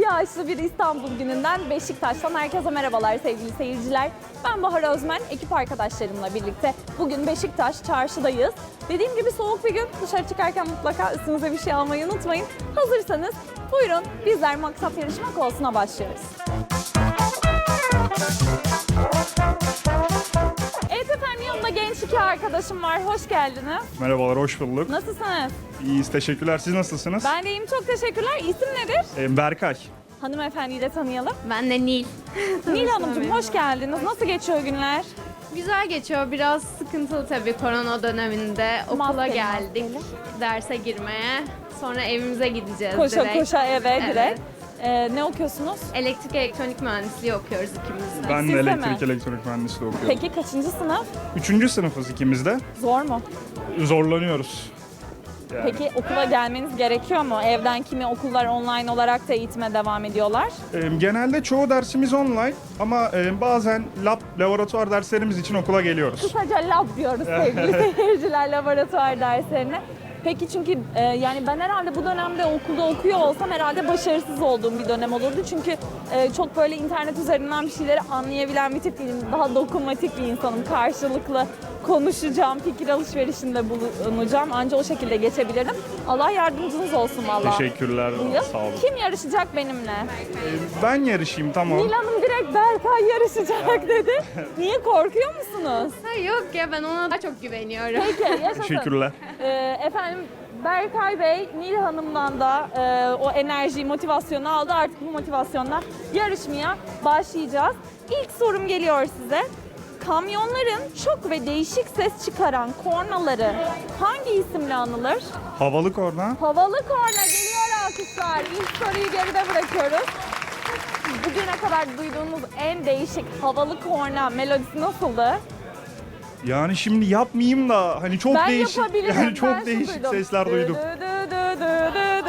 yağışlı bir İstanbul gününden Beşiktaş'tan herkese merhabalar sevgili seyirciler. Ben Bahar Özmen, ekip arkadaşlarımla birlikte bugün Beşiktaş çarşıdayız. Dediğim gibi soğuk bir gün, dışarı çıkarken mutlaka üstünüze bir şey almayı unutmayın. Hazırsanız buyurun bizler Maksat Yarışma Kolası'na başlıyoruz. Evet efendim yanımda genç iki arkadaşım var. Hoş geldiniz. Merhabalar, hoş bulduk. Nasılsınız? İyiyiz, teşekkürler. Siz nasılsınız? Ben de iyiyim. Çok teşekkürler. İsim nedir? Ee, Berkay. Hanımefendiyi de tanıyalım. Ben de Nil. Nil Hanımcığım hoş geldiniz. Nasıl geçiyor günler? Güzel geçiyor. Biraz sıkıntılı tabii korona döneminde. Okula Maskeli, geldik. maskeli. Derse girmeye. Sonra evimize gideceğiz Koşa direkt. koşa eve Evet. direkt. Ee, ne okuyorsunuz? Elektrik elektronik mühendisliği okuyoruz ikimiz de. Ben Siz de de mi? elektrik elektronik mühendisliği okuyorum. Peki kaçıncı sınıf? Üçüncü sınıfız ikimiz de. Zor mu? Zorlanıyoruz. Yani, Peki okula gelmeniz gerekiyor mu? Evden kimi okullar online olarak da eğitime devam ediyorlar. genelde çoğu dersimiz online ama e, bazen lab, laboratuvar derslerimiz için okula geliyoruz. Kısaca lab diyoruz sevgili seyirciler laboratuvar derslerine. Peki çünkü e, yani ben herhalde bu dönemde okulda okuyor olsam herhalde başarısız olduğum bir dönem olurdu. Çünkü e, çok böyle internet üzerinden bir şeyleri anlayabilen bir tip değilim. Daha dokunmatik bir insanım. Karşılıklı konuşacağım, fikir alışverişinde bulunacağım. Anca o şekilde geçebilirdim. Allah yardımcınız olsun vallahi. Teşekkürler, Bu yıl. sağ olun. Kim yarışacak benimle? E, ben yarışayım, tamam. Nil Hanım direkt Berkay yarışacak dedi. Niye korkuyor musunuz? Ha, yok ya ben ona daha çok güveniyorum. Peki yaşasın. Teşekkürler. Ee, efendim Berkay Bey, Nil Hanım'dan da e, o enerjiyi, motivasyonu aldı. Artık bu motivasyonla yarışmaya başlayacağız. İlk sorum geliyor size. Kamyonların çok ve değişik ses çıkaran kornaları hangi isimle anılır? Havalı korna. Havalı korna geliyor alkışlar. İlk soruyu geride bırakıyoruz. Bugüne kadar duyduğunuz en değişik havalı korna melodisi nasıldı? Yani şimdi yapmayayım da hani çok ben değişik yapabilirim. yani ben çok şunu değişik duydum. sesler duydum.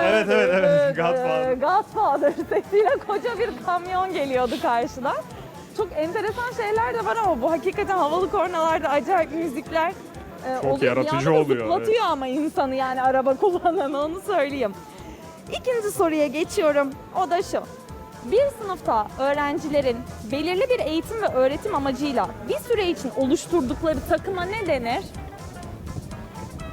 Evet, evet, evet. Godfather. Godfather sesiyle koca bir kamyon geliyordu karşıdan. Çok enteresan şeyler de var ama bu hakikaten havalı kornalarda acayip müzikler e, Çok yaratıcı oluyor, Zıplatıyor ama insanı yani araba kullananı onu söyleyeyim. İkinci soruya geçiyorum. O da şu. Bir sınıfta öğrencilerin belirli bir eğitim ve öğretim amacıyla bir süre için oluşturdukları takıma ne denir?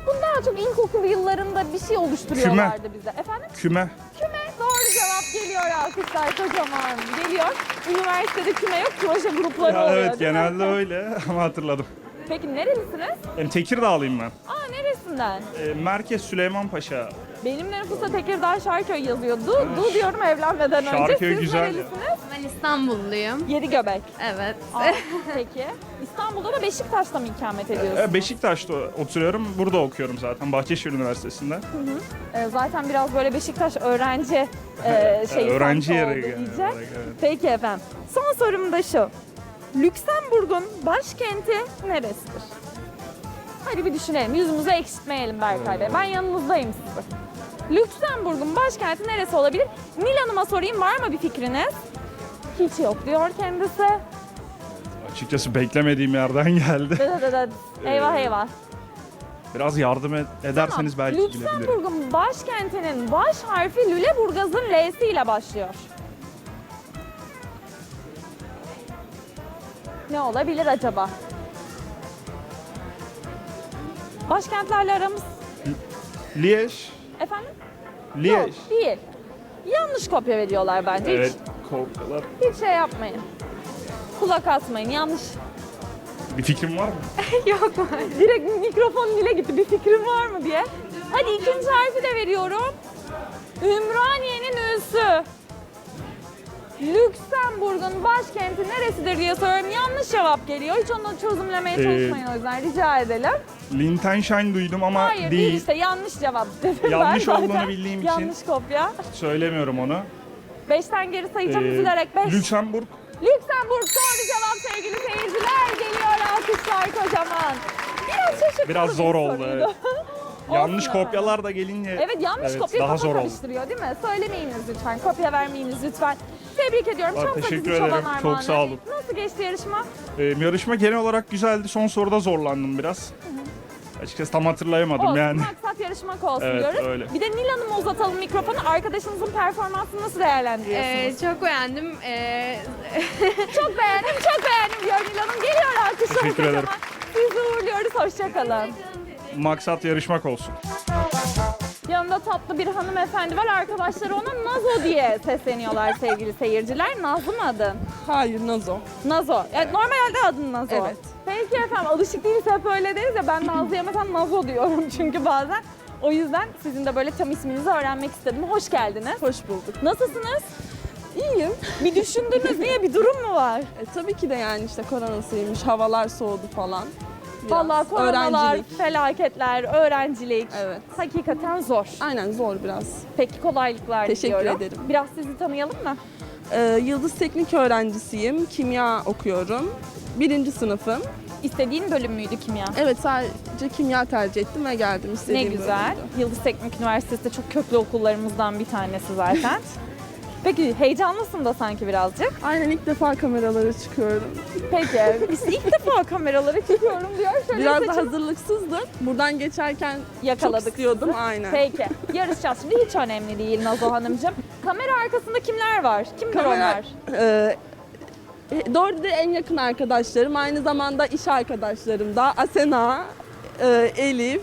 Bu daha çok ilkokul yıllarında bir şey oluşturuyorlardı bize. Efendim? Küme. Küme. Doğru cevap geliyor alkışlar kocaman. Geliyor. Üniversitede küme yok, proje grupları Ya oluyor evet değil mi? genelde öyle ama hatırladım. Peki nerelisiniz? Yani Tekirdağlıyım ben. Aa neresinden? E, Merkez Süleymanpaşa. Benim de nüfusta Tekirdağ Şarköy yazıyor. Du, du diyorum evlenmeden önce. Şarköy Siz güzel ya. nerelisiniz? Ben İstanbulluyum. Yedi göbek. Evet. Aa, peki. İstanbul'da da Beşiktaş'ta mı ikamet ediyorsun? E, Beşiktaş'ta oturuyorum. Burada okuyorum zaten Bahçeşehir Üniversitesi'nde. Ee, zaten biraz böyle Beşiktaş öğrenci e, şeyi Öğrenci yeri evet. Peki efendim. Son sorum da şu. Lüksemburg'un başkenti neresidir? Hadi bir düşünelim. Yüzümüzü eksiltmeyelim Berkay Bey. Ben yanınızdayım sizin. Lüksemburg'un başkenti neresi olabilir? Nil Hanım'a sorayım var mı bir fikriniz? Hiç yok diyor kendisi. Açıkçası beklemediğim yerden geldi. Dı dı dı dı. eyvah Ee, eyvah. Biraz yardım et- ederseniz belki bilebilirim. Lüksemburg'un başkentinin baş harfi Lüleburgaz'ın L'si ile başlıyor. Ne olabilir acaba? Başkentlerle aramız Liège. efendim? Liège. Yok, değil. Yanlış kopya veriyorlar bence. Evet. Kopyalar. Hiç, hiç şey yapmayın. Kulak asmayın. Yanlış. Bir fikrim var mı? yok mu? Direkt mikrofon dile gitti. Bir fikrin var mı diye. Hadi ikinci harfi de veriyorum. Ümraniye'nin üssü. Lüksemburg'un başkenti neresidir diye soruyorum. Yanlış cevap geliyor. Hiç onu çözümlemeye Ee, çalışmayın o yüzden rica edelim. Liechtenstein duydum ama Hayır değil. işte yanlış cevap dedim Yanlış ben zaten. olduğunu bildiğim için- Yanlış kopya. Söylemiyorum onu. Beşten geri sayacağım Ee, üzülerek beş. Lüksemburg. Lüksemburg doğru cevap sevgili seyirciler. Geliyor alkışlar kocaman. Biraz şaşırtıcı Biraz bir zor oldu, soruydu. evet. Yanlış kopyalar da gelince Evet yanlış kopya daha zor oldu. karıştırıyor değil mi? Söylemeyiniz lütfen. Kopya vermeyiniz lütfen. Tebrik ediyorum. Var, Çok teşekkür ederim. Çok armağanı. sağ olun. Nasıl geçti yarışma? Ee, yarışma genel olarak güzeldi. Son soruda zorlandım biraz. Açıkçası tam hatırlayamadım Olsun, yani. maksat yarışmak olsun Evet, diyoruz. öyle. Bir de Nil Hanım'a uzatalım mikrofonu. Arkadaşınızın performansını nasıl değerlendiriyorsunuz? Ee, çok beğendim. Ee, Çok beğendim, çok beğendim diyor Nil Hanım. Geliyor alkışlar Teşekkür ederim. Sizi uğurluyoruz, hoşçakalın. Maksat yarışmak olsun. Yanında tatlı bir hanımefendi var. Arkadaşları ona Nazo diye sesleniyorlar sevgili seyirciler. Nazlı mı adın? Hayır Nazo. Nazo. Yani normalde adın Nazo. Evet. Peki efendim alışık değiliz hep öyle deriz ya ben Nazlı'ya mesela Nazo diyorum çünkü bazen. O yüzden sizin de böyle tam isminizi öğrenmek istedim. Hoş geldiniz. Hoş bulduk. Nasılsınız? İyiyim. Bir düşündünüz niye bir durum mu var? E, tabii ki de yani işte koronasıymış, havalar soğudu falan. Biraz. Vallahi koronalar, Öğrencilik. felaketler, öğrencilik. Evet. Hakikaten zor. Aynen zor biraz. Peki kolaylıklar Teşekkür diliyorum. ederim. Biraz sizi tanıyalım mı? Ee, Yıldız Teknik öğrencisiyim. Kimya okuyorum. Birinci sınıfım. İstediğin bölüm müydü kimya? Evet sadece kimya tercih ettim ve geldim Ne istediğim güzel. bölümdü. Yıldız Teknik Üniversitesi de çok köklü okullarımızdan bir tanesi zaten. Peki heyecanlısın da sanki birazcık. Aynen ilk defa kameralara çıkıyorum. Peki biz ilk defa kameralara çıkıyorum diyor. Şöyle Biraz da saçımı hazırlıksızdım. Buradan geçerken yakaladık. çok istiyordum. sizi. Aynen. Peki yarışacağız şimdi hiç önemli değil Nazo Hanımcığım. Kamera arkasında kimler var? Kimler Kamera- onlar? Ee, e, Dördü en yakın arkadaşlarım. Aynı zamanda iş arkadaşlarım da Asena, e, Elif,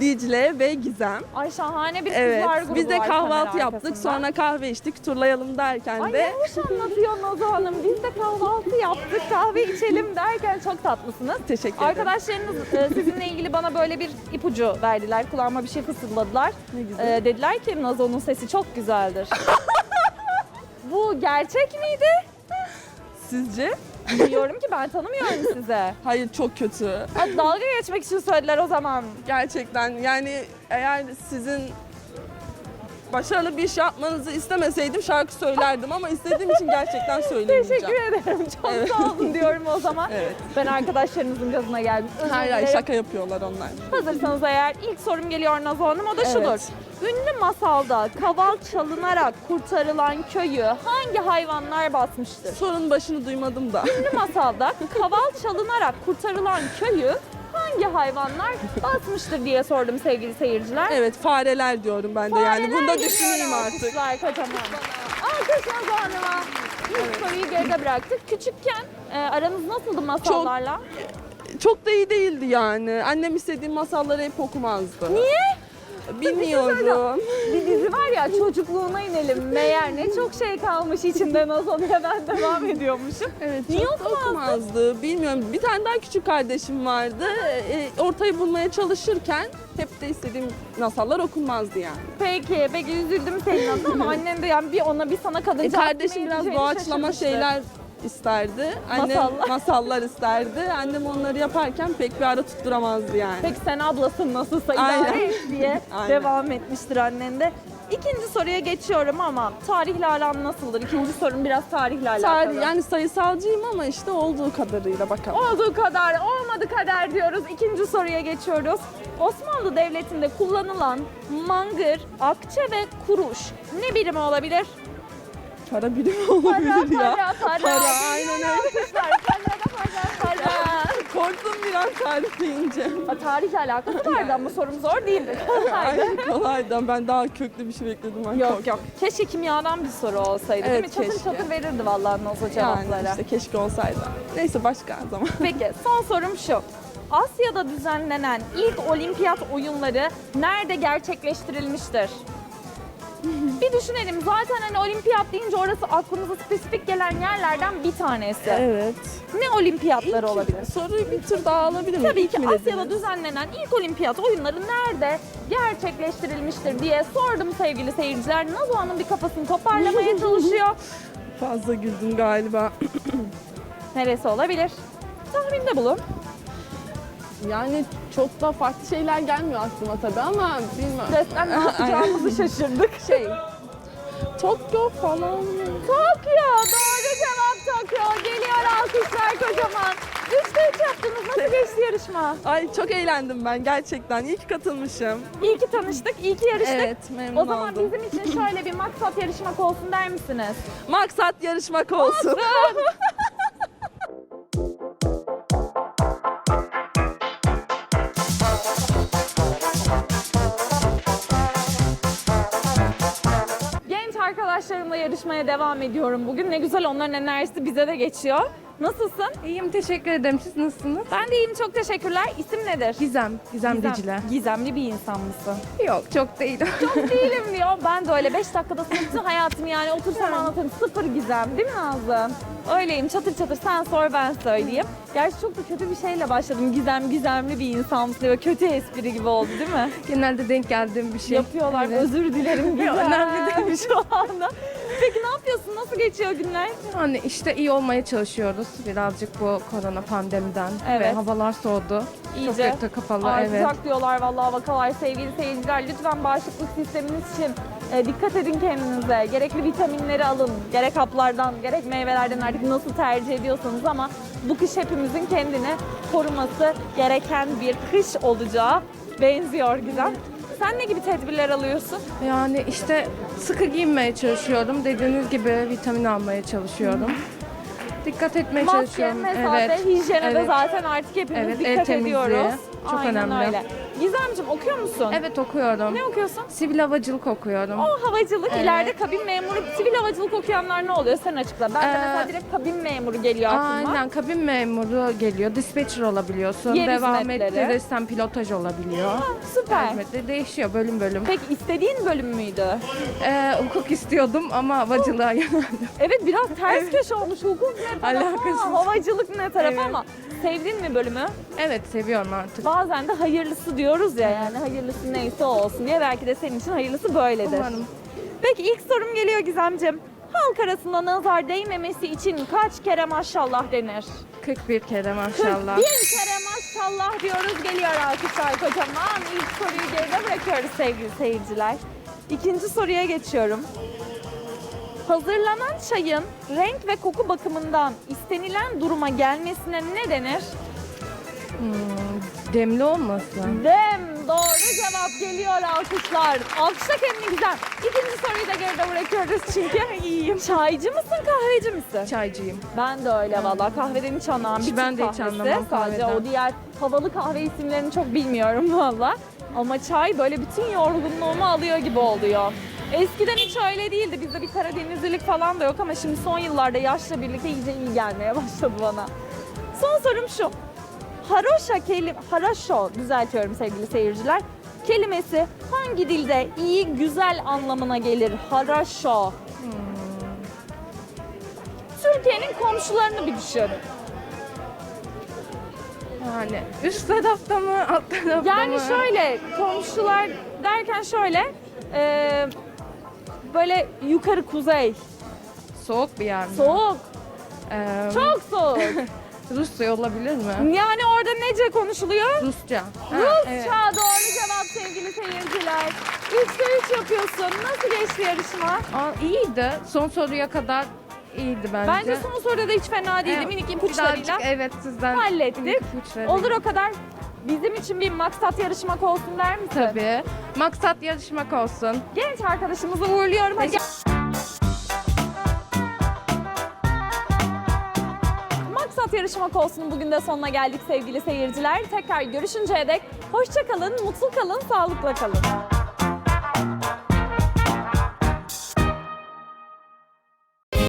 Dicle ve Gizem. Ay şahane bir Evet. kızlar grubu Biz de var kahvaltı kamera yaptık. arkasında. Sonra kahve içtik. Turlayalım derken Ay de ne hoş anlatıyor Nazo Hanım. Biz de kahvaltı yaptık, kahve içelim derken çok tatlısınız. teşekkür ederim. Arkadaşlarınız e, sizinle ilgili bana böyle bir ipucu verdiler. Kulağıma bir şey fısıldadılar. Ne güzel. E, dediler ki Nazo'nun sesi çok güzeldir. Bu gerçek miydi? Sizce? Biliyorum ki ben tanımıyorum size. Hayır çok kötü. Ha, dalga geçmek için söylediler o zaman. Gerçekten yani eğer sizin başarılı bir iş yapmanızı istemeseydim şarkı söylerdim ama istediğim için gerçekten söylemeyeceğim. Teşekkür ederim. Çok Evet. sağ olun diyorum o zaman. Evet. Ben arkadaşlarınızın gazına geldim. Özür Hayır hayır dilerim. şaka yapıyorlar onlar. Hazırsanız eğer ilk sorum geliyor Nazo Hanım o da şudur. Evet. Ünlü masalda kaval çalınarak kurtarılan köyü hangi hayvanlar basmıştır? Sorun başını duymadım da. Ünlü masalda kaval çalınarak kurtarılan köyü hangi hayvanlar basmıştır diye sordum sevgili seyirciler. Evet fareler diyorum ben de yani. Bunu da Fareler düşüneyim artık. alkışlar kocaman. Alkış Nazo Hanım'a. İlk soruyu geride bıraktık. Küçükken e, aranız nasıldı masallarla? Çok da iyi değildi yani. Annem istediğim masalları hep okumazdı. Niye? Bilmiyorum. Bir dizi var ya çocukluğuna inelim. Meğer ne çok şey kalmış içinde diye ben devam ediyormuşum. Evet, Niye çok da okumazdı? okumazdı? Bilmiyorum. Bir tane daha küçük kardeşim vardı. E, ortayı bulmaya çalışırken hep de istediğim masallar okunmazdı yani. Peki, peki üzüldüm senin adına ama annen de yani bir ona bir sana kadınca E, kardeşim biraz doğaçlama şeyler isterdi. Annem Masallar. masallar isterdi. Annem onları yaparken pek bir ara tutturamazdı yani. Peki sen ablasın nasılsa Aynen. idare et diye Aynen. devam etmiştir annen de. İkinci soruya geçiyorum ama tarihle aran nasıldır? İkinci sorum biraz tarihle alakalı. Tarih, yani sayısalcıyım ama işte olduğu kadarıyla bakalım. Olduğu kadar, olmadı kadar diyoruz. İkinci soruya geçiyoruz. Osmanlı Devleti'nde kullanılan mangır, akçe ve kuruş ne birimi olabilir? Para Para, olabilir ya. para, para. Para, aynen öyle. Para, para, para. Korktum biraz tarih deyince. Ha, Tarihle alakası vardı ama sorum zor değildi. Kolaydı. Aynen kolaydı. Ben daha köklü bir şey bekledim. Ben Yok korktum. yok. Keşke kimyadan bir soru olsaydı değil mi? Evet, Çatır keşke. çatır verirdi vallahi Nazo Yani cevapları. işte keşke olsaydı. Neyse başka zaman. Peki son sorum şu. Asya'da düzenlenen ilk olimpiyat oyunları nerede gerçekleştirilmiştir? Bir düşünelim. Zaten hani olimpiyat deyince orası aklımıza spesifik gelen yerlerden bir tanesi. Evet. Ne olimpiyatları olabilir? Soruyu bir tur daha alabilir miyim? Tabii İlk ki mi Asya'da dediniz? düzenlenen ilk olimpiyat oyunları nerede gerçekleştirilmiştir diye sordum sevgili seyirciler. Nazo Hanım bir kafasını toparlamaya çalışıyor. Fazla güldüm galiba. Neresi olabilir? Tahminde bulun. Yani çok da farklı şeyler gelmiyor aklıma tabii ama bilmiyorum. Stresten ne yapacağımızı şaşırdık. Şey, Tokyo falan. Tokyo! Doğru cevap Tokyo. Geliyor alkışlar kocaman. Üçte üç yaptınız. Nasıl geçti yarışma? Ay çok eğlendim ben gerçekten. İyi ki katılmışım. İyi ki tanıştık, iyi ki yarıştık. Evet, memnun O zaman oldum. bizim için şöyle bir maksat yarışmak olsun der misiniz? Maksat yarışmak olsun. yarışmaya devam ediyorum bugün. Ne güzel onların enerjisi bize de geçiyor. Nasılsın? İyiyim teşekkür ederim. Siz nasılsınız? Ben de iyiyim çok teşekkürler. İsim nedir? Gizem. Gizem, Dicle. Gizemli bir insan mısın? Yok çok değilim. Çok değilim diyor. Ben de öyle 5 dakikada sana bütün hayatımı yani otursam anlatırım. Sıfır gizem değil mi Nazlı? Öyleyim çatır çatır sen sor ben söyleyeyim. Gerçi çok da kötü bir şeyle başladım. Gizem gizemli bir insan mısın? Böyle kötü espri gibi oldu değil mi? Genelde denk geldiğim bir şey. Yapıyorlar. Evet. Özür dilerim Gizem. Önemli değil. şu anda. Peki ne yapıyorsun? Nasıl geçiyor günler? Yani işte iyi olmaya çalışıyoruz. Birazcık bu korona pandemiden. Evet. Ve havalar soğudu. İyice Çok kötü kapalı evet. Artacak diyorlar vallahi vakalar sevgili seyirciler. Lütfen bağışıklık sisteminiz için e, dikkat edin kendinize. Gerekli vitaminleri alın. Gerek haplardan, gerek meyvelerden artık nasıl tercih ediyorsanız ama bu kış hepimizin kendini koruması gereken bir kış olacağı benziyor Gizem. Sen ne gibi tedbirler alıyorsun? Yani işte sıkı giyinmeye çalışıyorum. Dediğiniz gibi vitamin almaya çalışıyorum. Dikkat etmeye Maske, çalışıyorum. mesafe, evet. hijyene de zaten artık hepimiz Evet, el dikkat temizliği ediyoruz. Çok Aynen önemli. öyle. Gizemciğim okuyor musun? Evet okuyorum. Ne okuyorsun? Sivil havacılık okuyorum. O havacılık, Evet. ileride kabin memuru, sivil havacılık okuyanlar ne oluyor? Sen açıkla. Ben de Ee, mesela direkt kabin memuru geliyor aklıma. Aynen kabin memuru geliyor. Dispatcher olabiliyorsun. Yer Devam hizmetleri. ettirirsen pilotaj olabiliyor. Süper. Hizmetleri değişiyor bölüm bölüm. Peki istediğin bölüm müydü? Ee, hukuk istiyordum ama havacılığa yöneldim. Evet biraz ters köşe olmuş. Hukuk ne tarafa, Alakasız. havacılık ne tarafa Evet. ama sevdin mi bölümü? evet seviyorum artık. Bazen de hayırlısı diyoruz ya yani hayırlısı neyse o olsun diye belki de senin için hayırlısı böyledir. Umarım. Peki ilk sorum geliyor Gizemciğim. Halk arasında nazar değmemesi için kaç kere maşallah denir? 41 kere 41 maşallah. kere maşallah diyoruz geliyor alkışlar kocaman. İlk soruyu geride bırakıyoruz sevgili seyirciler. İkinci soruya geçiyorum. Hazırlanan çayın renk ve koku bakımından istenilen duruma gelmesine ne denir? Hmm, demli olmasın. Dem. Doğru cevap geliyor alkışlar. Alkışla kendini güzel. İkinci soruyu da geride bırakıyoruz çünkü iyiyim. Çaycı mısın kahveci misin? Çaycıyım. Ben de öyle valla. Kahveden hiç anlamam. Bir Ben de hiç kahvesi. anlamam Sadece kahveden. o diğer havalı kahve isimlerini çok bilmiyorum valla. Ama çay böyle bütün yorgunluğumu alıyor gibi oluyor. Eskiden hiç öyle değildi. Bizde bir Karadenizlilik falan da yok ama şimdi son yıllarda yaşla birlikte iyice iyi gelmeye başladı bana. Son sorum şu. Haroşa kelim haraşo düzeltiyorum sevgili seyirciler. Kelimesi hangi dilde iyi, güzel anlamına gelir? Haraşo. Türkiye'nin komşularını bir düşün. Yani üst tarafta mı alt tarafta Yani mı? şöyle komşular derken şöyle e, böyle yukarı kuzey Soğuk bir yer mi? soğuk Ee, çok soğuk. Rusça olabilir mi? yani orada nece konuşuluyor? Rusça. Ha, Rusça evet. doğru cevap sevgili seyirciler. 3'te 3 yapıyorsun. Nasıl geçti yarışma? Aa, iyiydi. Son soruya kadar iyiydi bence. Bence son soruda da hiç fena değildi. Evet, Minik Birazcık ipuçlarıyla evet sizden hallettik. Olur o kadar. Bizim için bir maksat yarışmak olsun der misin? Tabii. Maksat yarışmak olsun. Genç arkadaşımızı uğurluyorum. Hadi. Maksat yarışmak olsun. Bugün de sonuna geldik sevgili seyirciler. Tekrar görüşünceye dek hoşça kalın, mutlu kalın, sağlıkla kalın.